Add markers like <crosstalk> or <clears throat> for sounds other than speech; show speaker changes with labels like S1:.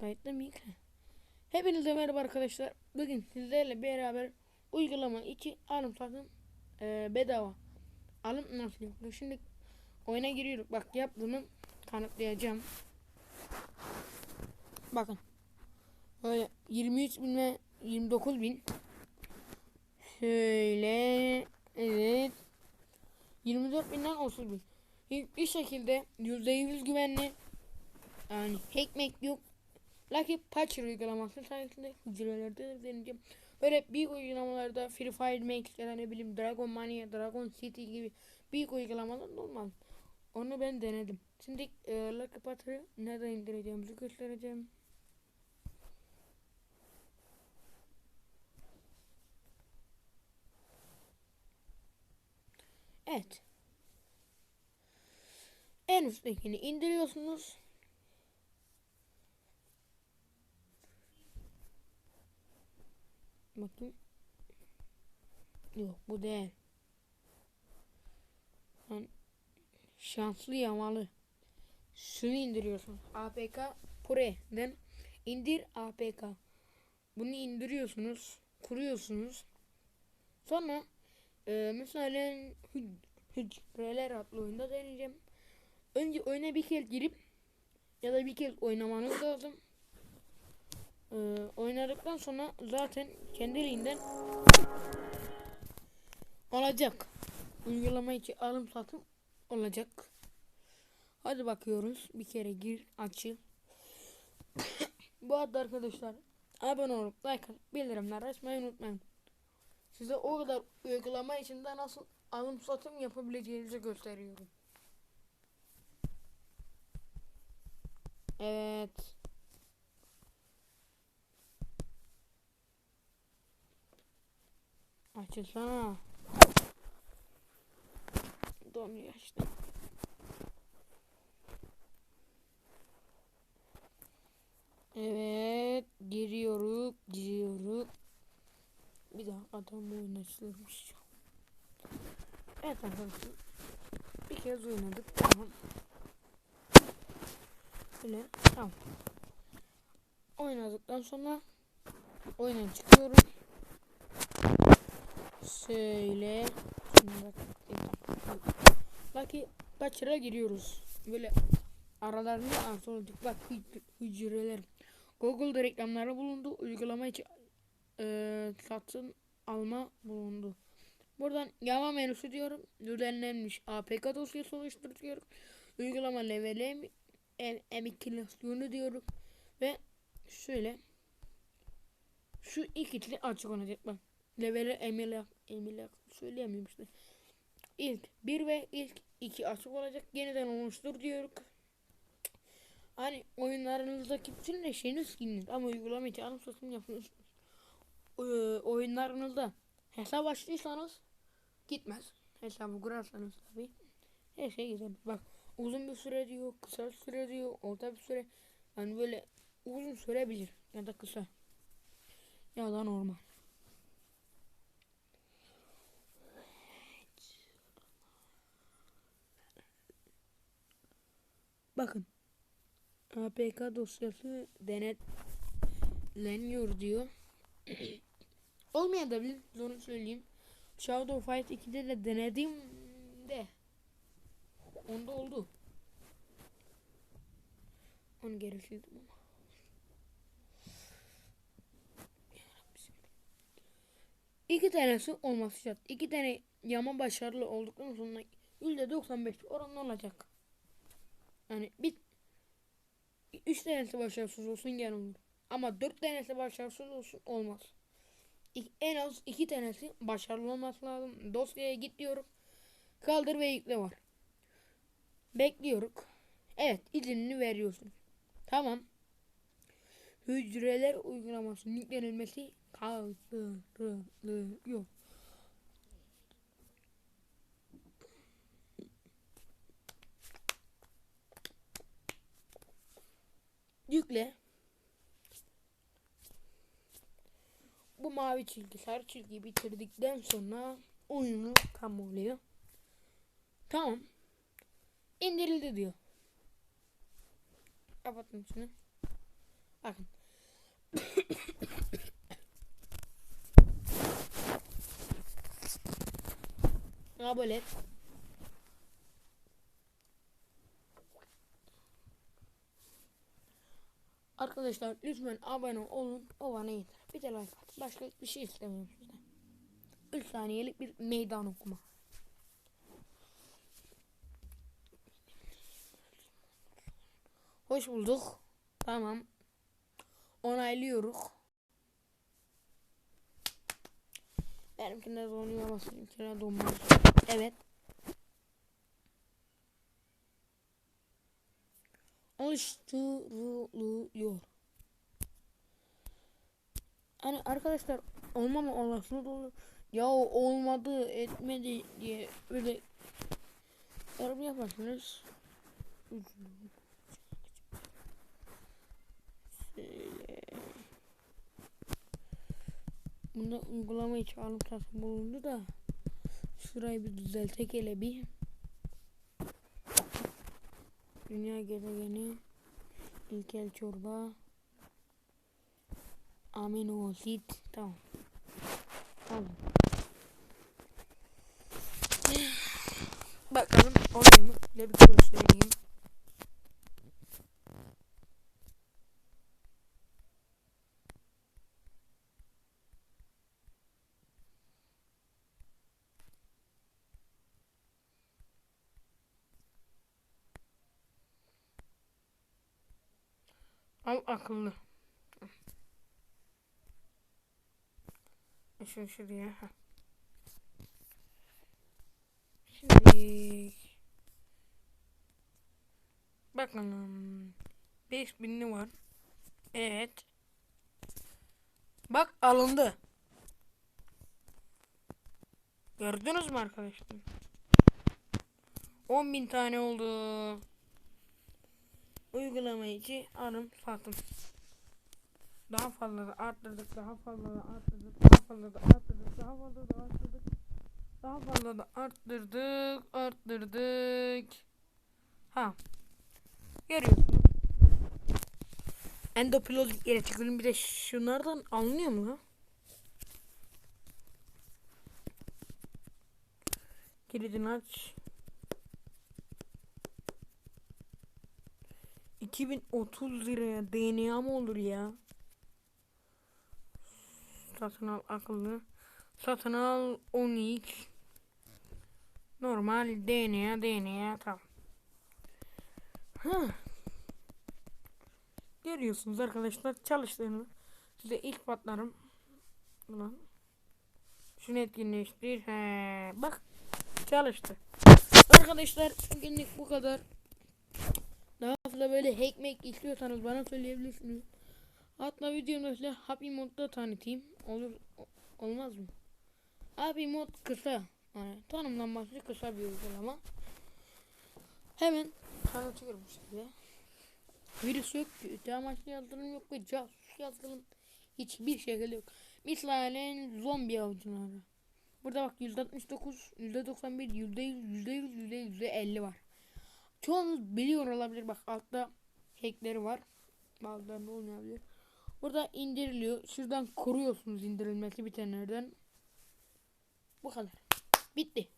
S1: Kayıtlı mıyız? Hepinize merhaba arkadaşlar. Bugün sizlerle beraber uygulama 2 alım satım eee, bedava. Alım nasıl yapılıyor? Şimdi oyuna giriyoruz. Bak yaptığımı kanıtlayacağım. Bakın. Böyle 23 bin ve 29 bin. Şöyle. Evet. 24 binden 30 bin. Bir şekilde %100 güvenli yani hackmek yok. Lucky Patcher uygulaması sayesinde hücrelerde deneyeceğim. Böyle büyük uygulamalarda Free Fire Max ya da ne bileyim Dragon Mania, Dragon City gibi büyük uygulamalar normal. Onu ben denedim. Şimdi e, Lucky Patcher'ı nereden indireceğimizi göstereceğim. Evet. En üsttekini indiriyorsunuz. Bakayım. Yok bu değil. Lan, şanslı yamalı. Şunu indiriyorsun. APK Pre'den indir APK. Bunu indiriyorsunuz. Kuruyorsunuz. Sonra e, mesela hü- hücreler adlı oyunda deneyeceğim. Önce oyuna bir kez girip ya da bir kez oynamanız lazım. Ee, oynadıktan sonra zaten kendiliğinden olacak. Uygulama içi alım satım olacak. Hadi bakıyoruz. Bir kere gir, açıl. <coughs> Bu arada arkadaşlar abone olup like atıp bildirimler açmayı unutmayın. Size o kadar uygulama içinde nasıl alım satım yapabileceğinizi gösteriyorum. Evet. Açılsana. Donuyor işte. Evet. Giriyoruz. Giriyoruz. Bir daha adam oynaştırmış. Evet arkadaşlar. Bir kez oynadık. Tamam. Böyle. Tamam. Oynadıktan sonra oyuna çıkıyorum. Şöyle. Şimdi bak. Lucky Butcher'a giriyoruz. Böyle aralarında artırdık. Bak hü- hücreler. Google'da reklamları bulundu. Uygulama için eee, satın alma bulundu. Buradan yama menüsü diyorum. Düzenlenmiş APK dosyası oluştur diyorum. Uygulama leveli em, em, emigrasyonu diyorum. Ve şöyle şu ikisi açık olacak bak. Leveli emilak emilak söyleyemiyorum işte. İlk bir ve ilk iki açık olacak. Yeniden oluştur diyoruz. Hani oyunlarınızdaki bütün her şeyiniz silinir. Ama uygulama için alım satım. Ee, oyunlarınızda hesap açtıysanız gitmez. Hesabı kurarsanız tabi. Her şey gider. Bak uzun bir süre diyor, kısa bir süre diyor, orta bir süre. Yani böyle uzun sürebilir ya da kısa. Ya da normal. Bakın. APK dosyası denetleniyor diyor. <clears throat> Olmayabilir. Onu söyleyeyim. Shadow Fight 2'de de denedim de. Onda oldu. Onu geri sildim ama. İki tanesi olması şart. İki tane yama başarılı olduktan sonra %95 oranlı olacak. Yani bir üç tanesi başarısız olsun gene olur. Ama dört tanesi başarısız olsun olmaz. İ- En az iki tanesi başarılı olması lazım. Dosyaya git diyorum. Kaldır ve yükle var. Bekliyoruz. Evet izinini veriyorsun. Tamam. Hücreler uygulamasının yüklenilmesi kaldırılıyor. Yükle. Bu mavi çizgi, sarı çizgiyi bitirdikten sonra oyunu tam oluyor. Tamam. İndirildi diyor. Kapatın şunu. Bakın. <coughs> Kabul et. Arkadaşlar lütfen abone olun. Bana yeter. Bir de like at. Başka bir şey istemiyorum sizden. 3 saniyelik bir meydan okuma. Hoş bulduk. Tamam. Onaylıyoruz. Benimkine donuyor ama sizinkine donmaz. Evet. Oluşturuluyor. Hani arkadaşlar olmama olasılığı da olur. Ya olmadı etmedi diye böyle yorum yaparsınız. Şöyle. Bunda uygulama içi alım satım bulundu da şurayı bir düzeltek hele bir. Dünya gezegeni ilkel çorba amino asit tamam. Tamam. Bakalım mu? Bir bir göstereyim. Al akıllı. Şu şuraya. ha. Şimdi bakalım. 5000'li var. Evet. Bak alındı. Gördünüz mü arkadaşlar? 10.000 tane oldu. Uygulama içi alım satım. Daha fazla da arttırdık, daha fazla da arttırdık, fazla da arttırdık, daha fazla da arttırdık. Daha fazla da arttırdık, arttırdık. Ha. Görüyorsunuz. Endoplozik genetiklerin bir de şunlardan alınıyor mu lan? Kilidini aç. 2030 liraya DNA mı olur ya? Satın al akıllı. Satın al 10x. Normal DNA DNA tamam. Ha. Görüyorsunuz arkadaşlar çalıştığını. Size ilk patlarım. Ulan. Şunu etkinleştir. He. Bak çalıştı. Arkadaşlar bugünlük bu kadar. Daha fazla böyle hack mack istiyorsanız bana söyleyebilirsiniz. Hatta videomda size Happy Mod'da tanıtayım. Olur olmaz mı? Happy Mod kısa. Yani tanımlanması kısa bir uygulama. Hemen tanıtıyorum size. Virüs yok, kötü amaçlı yazılım yok ve casus yazılım hiçbir şekilde yok. Misalen zombi avcıları. Burada bak %69, %91, %100, %100, %100, %50 var. Çoğunuz biliyor olabilir. Bak altta hackleri var. Bazılarında olmayabilir. Burada indiriliyor. Şuradan koruyorsunuz indirilmesi bitenlerden. Bu kadar. Bitti.